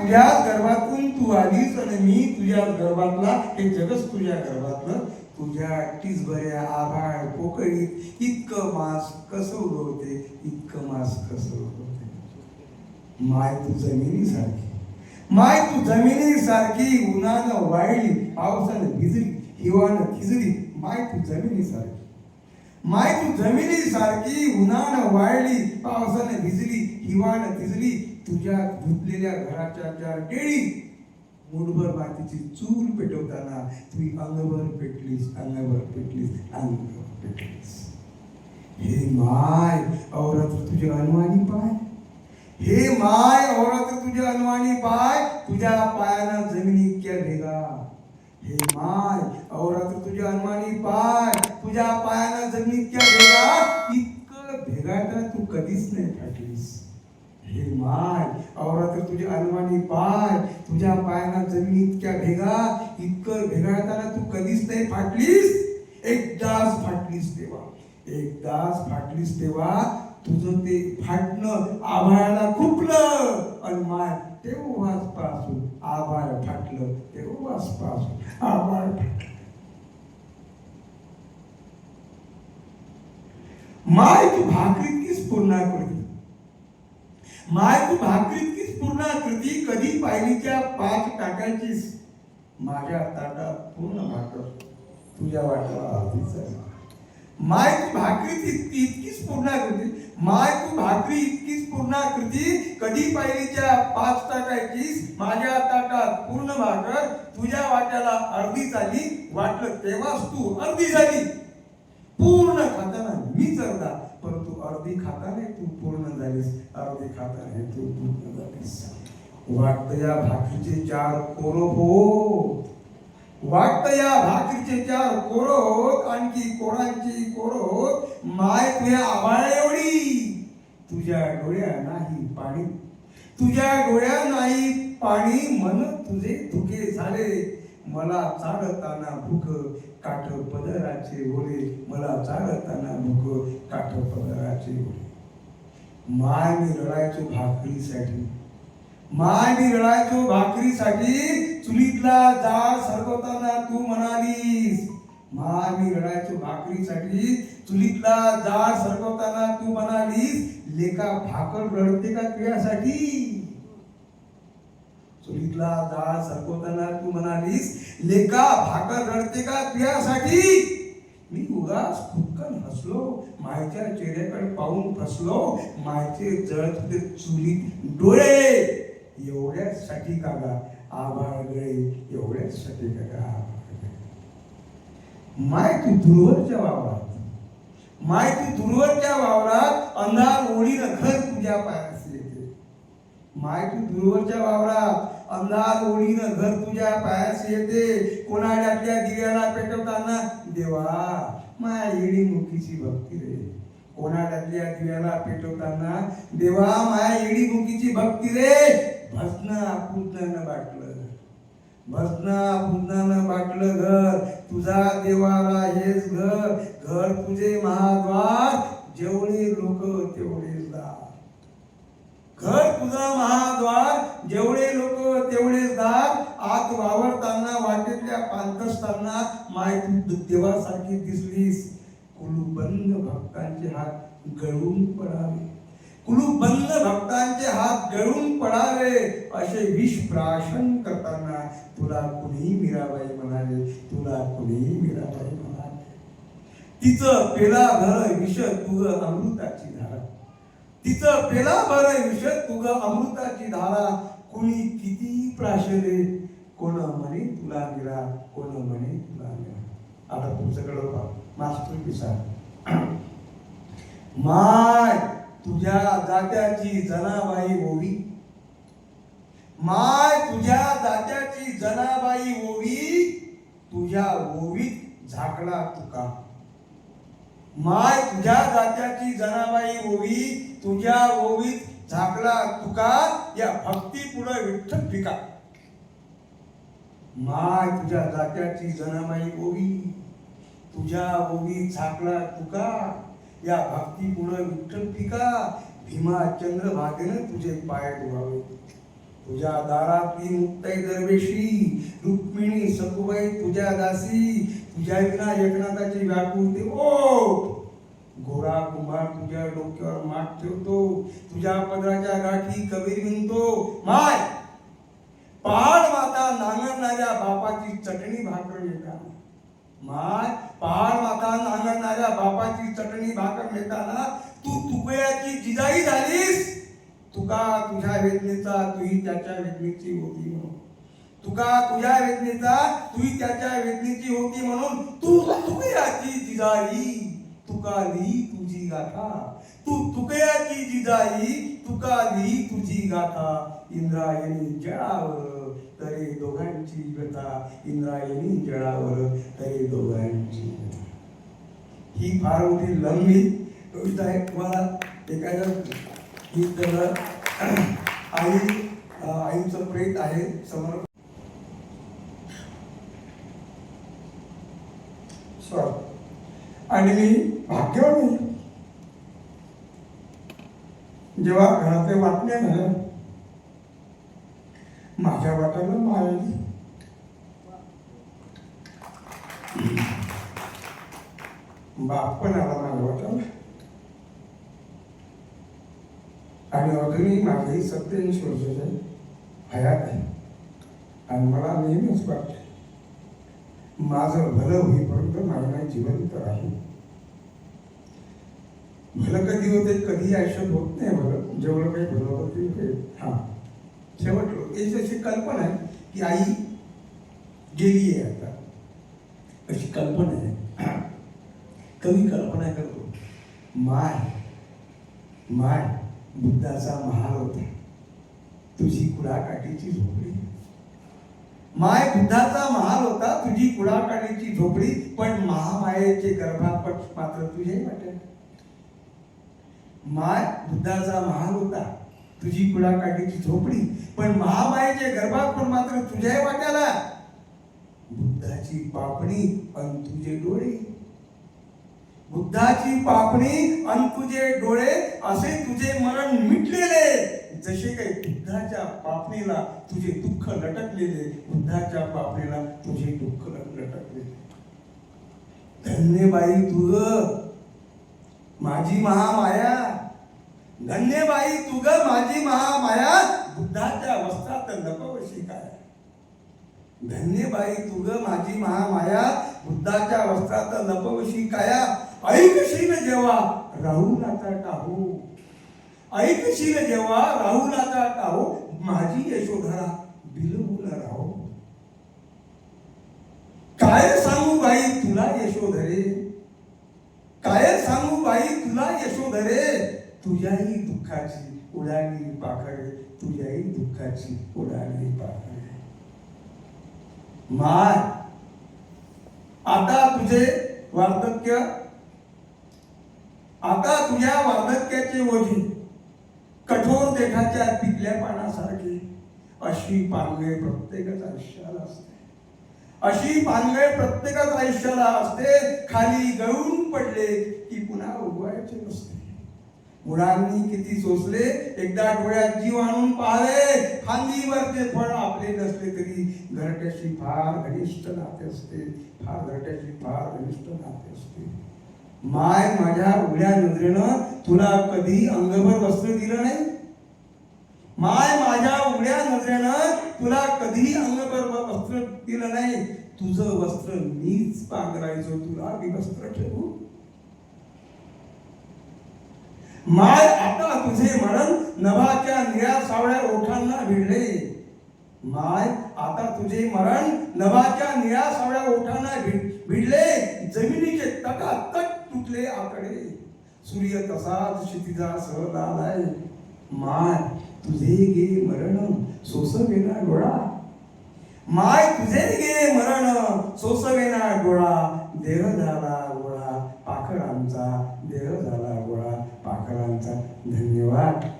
तुझ्या गर्भातून तू आलीस आणि मी तुझ्या गर्भातला हे जगच तुझ्या गर्भातलं. तुझ्या एकटीच भऱ्या आभाळ पोकळीत इतकं मास कसं उगवते? इतकं मास कसं उगवते? माय तू जमिनीसारखी. माय तू जमिनीसारखी उन्हानं वाळली पावसानं भिजली हिवानं खिजली माय तू जमिनीसारखी. माय तू जमिनीसारखी उन्हानं वाळली पावसानं भिजली हिवानं खिजली तुझ्या धुतलेल्या घराच्या ज्या डेळी मुठभर मातीची चूल पेटवताना तुम्ही अंगभर पेटलीस अंगभर पेटलीस अंगभर पेटलीस. हे माय औरत तुझे अनुमानी पाय. हे माय औरत तुझे अनुमानी पाय. तुझ्या पायानं जमिनी क्या भेगा. हे माय औरत तुझे अनुमानी पाय. तुझ्या पायानं जमिनी क्या भेगा. इतकं भेगायला तू कधीच नाही फाटलीस. हे माय औरत तुझे अनुमानी पाय तुझ्या पायाला जमीन इतक्या भेगा इतकं भेगाळताना तू कधीच नाही फाटलीस? एकदाच फाटलीस तेव्हा. एकदाच फाटलीस तेव्हा तुझं ते फाटणं आभाळाला खुपलं. आणि माय तेव्हाच पासून आभाळ फाटलं तेव्हाच पासून आभाळ फाटलं. माय तू पूर्ण आहे माय तू भाकरीतकीच पूर्णाकृती कधी पायलीच्या पाच टाकायचीस माझ्या ताटात पूर्ण भाकर तुझ्या वाट्याला अर्धीच आहे. माय तू भाकरी इतकी इतकीच पूर्णाकृती माय तू भाकरी इतकीच पूर्णाकृती कधी पायरीच्या पाच टाकायचीस माझ्या ताटात पूर्ण भाकर तुझ्या वाट्याला अर्धी झाली. वाटलं तेव्हाच तू अर्धी झाली. पूर्ण खाताना मी जगला परंतु अर्धी खाताने तू पूर्ण झालीस अर्धी खाताने तू पूर्ण झालीस. वाटत या भाकरीचे चार कोरो हो वाटत या भाकरीचे चार कोरो होत आणखी कोणाची कोरो होत? माय तुझ्या आभाळ एवढी. तुझ्या डोळ्या नाही पाणी. तुझ्या डोळ्या नाही पाणी मन तुझे धुके झाले. मला चालताना भूक काठ पदराचे ओले मला चालताना भूक काठ पदराचे ओले. माय मी रडायचो भाकरीसाठी. माय मी रडायचो भाकरीसाठी चुलीतला जाळ सरकवताना तू म्हणालीस. माय मी रडायचो भाकरीसाठी चुलीतला जाळ सरकवताना तू म्हणालीस लेखा भाकर रडते का तुझ्यासाठी? चुलीतला जाळ सरकवताना तू म्हणालीस लेका भाकर रडते का तुझ्यासाठी? मी उगाच फुटकन हसलो मायच्या चेहऱ्याकडे पाहून फसलो मायचे जळत होते चुलीत डोळे! एवढ्यासाठी का गा आभाळ गळे एवढ्यासाठी का गा माय तू दूरवरच्या वावरात. माय तू दूरवरच्या वावरात अंधार ओढीनं घर तुझ्या पायाशी येते माय तू दूरवरच्या वावरात. अंधार ओढीनं घर तुझ्या पायास येते. कोणाड्यातल्या दिव्याला पेटवताना देवा माया येडी मुखीची भक्ती रे. कोणाड्यातल्या दिव्याला पेटवताना देवा माया येडी मुखीची भक्ती रे. भस्न पूजनानं बाटलं. भस्न पूजनानं बाटलं घर. तुझा देवाला हेच घर. घर तुझे महाद्वार. जेवढे लोक तेवढे घर तुझा महाद्वार जेवढे लोक तेवढे दार आत वावरताना वाटेतल्या पांतसताना माय तू देवासारखी दिसलीस. कुलुबंद भक्तांचे हात गळून पडावे. कुलुबंद भक्तांचे हात गळून पडावे असे विष प्राशन करताना तुला कुणी मीराबाई म्हणाले तुला कुणी मीराबाई म्हणाले तिचं पेला भर विष तुझ अमृताची धारा. तिचं पेला भर विष तुझ अमृताची धारा. कुणी किती प्राशले कोण म्हणे? तुला गिरा कोण म्हणे? तुला गिरा आता तुमच्याकडं मास्टर पिसा माय तुझ्या जात्याची जनाबाई ओवी माय तुझ्या जात्याची जनाबाई ओवी तुझ्या ओवीत झाकला तुका. माय तुझ्या जात्याची जनाबाई ओवी तुझ्या ओवीत झाकला तुका. या भक्ती पुढे विठ्ठल पिका माय तुझ्या जात्याची जनामाई ओवी. तुझ्या ओवी झाकला तुका. या भक्ती पुढे विठ्ठल पिका भीमा चंद्र चंद्रभागेनं तुझे पाय धुवावे तुझ्या दारातली मुक्ताई दरवेशी. रुक्मिणी सकुबाई तुझ्या दासी. तुझ्या विना एकनाथाची व्याकुळते ओ गोरा कुंभार तुझ्या डोक्यावर माठ ठेवतो. तुझ्या पदराच्या गाठी कबीर म्हणतो माय पहाड माता नांगरणाऱ्या बापाची चटणी भाकर येताना माय पहाड माता नांगरणाऱ्या बापाची चटणी भाकर मिळताना तू तुकड्याची जिजाई झालीस. तुका तुझ्या वेदनेचा तुही त्याच्या वेदनेची होती म्हणून. तुका तुझ्या वेदनेचा तुही त्याच्या वेदनेची होती म्हणून तू तुकयाची जिजाई तुका ली तुझी गाथा. तू तुकयाची जिजाई तुकाली तुझी गाथा इंद्रायणी जळावर तरी दोघांची व्यथा इंद्रायणी जळावर तरी दोघांची ही फार मोठी लंबी कविता आहे. तुम्हाला एखाद्या आई आईचं प्रेत आहे समोर. आणि मी भाग्यवान जेव्हा घरातले वाटण्या झालं माझ्या वाट्याला मायाली बाप पण आला माझ्या वाट्याला आणि अजूनही माझंही सत्याऐंशी वर्षाचे हयात आहे. आणि मला नेहमीच वाटते माझं भलं होईपर्यंत माझं जिवंत राहील. भलं कधी होते कधी आयुष्यात होत नाही भलं जेवढं काही भलं होतं ते हां हा. शेवट याची अशी कल्पना आहे की आई गेली आहे आता. अशी कल्पना आहे. कवी कल्पना करतो. माय माय बुद्धाचा महाल होता. तुझी कुडाकाठीची झोपडी. माय बुद्धाचा महाल होता. तुझी कुडाकाठीची झोपडी. पण महामायेचे गर्भात पण मात्र तुझे वाटेल माय बुद्धाचा महाल होता. तुझी कुडाकाठीची झोपडी पण महामायेचे गर्भात पण मात्र तुझ्याही वाट्याला. बुद्धाची पापणी अन तुझे डोळे. बुद्धाची पापणी अन तुझे डोळे असे तुझे मरण मिटलेले. जसे काही बुद्धाच्या पापणीला तुझे दुःख लटकलेले बुद्धाच्या पापणीला तुझे दुःख लटकलेले. धन्यबाई तुझ माझी महामाया. धन्यबाई तुग माझी महामाया बुद्धाच्या वस्त्रात नपवशी काय? धन्यबाई तुग माझी महामाया बुद्धाच्या वस्त्रात लपवशी काया? ऐकशील जेव्हा राहुलाचा टाहू. ऐकशील जेव्हा राहुलाचा टाहू. माझी यशोधरा बिलवून राहू. काय सांगू बाई तुला यशोधरे? काय सांगू बाई तुला यशोधरे? तुझ्याही दुःखाची उडाली पाखरे तुझ्याही दुःखाची उडाली पाखरे. माय आता तुझे वार्धक्य आता तुझ्या वार्धक्याचे ओझी कठोर देठाच्या पिकल्या पानासारखी अशी पानगळ प्रत्येकच आयुष्याला असते. अशी पानगळ प्रत्येकच आयुष्याला असते खाली गळून पडले की पुन्हा उगवायचे नसते. मुलांनी किती सोसले? एकदा डोळ्यात जीव आणून पाहावे. फांदीवरचे फळ आपले नसले तरी घरट्याशी फार घनिष्ठ नाते असते. फार घरट्याशी फार घनिष्ठ नाते असते. माय माझ्या उघड्या नजरेनं तुला कधी अंगभर वस्त्र दिलं नाही? माय माझ्या उघड्या नजरेनं तुला कधी अंगभर वस्त्र दिलं नाही? तुझं वस्त्र मीच पांघरायचो. तुला मी वस्त्र ठेवू? माय आता तुझे मरण नभाच्या निळ्या सावळ्या ओठांना भिडले. माय आता तुझे मरण नभाच्या निळ्या सावळ्या ओठांना भिड भिडले. जमिनीचे तटातट तुटले आकडे. सूर्य तसाच क्षितिजा सहज आलाय. माय तुझे गे मरण सोसवेना डोळा. माय तुझे गे मरण सोसवेना डोळा. देह झाला गोळा. पाखरांचा देह झाला गोळा धन्यवाद.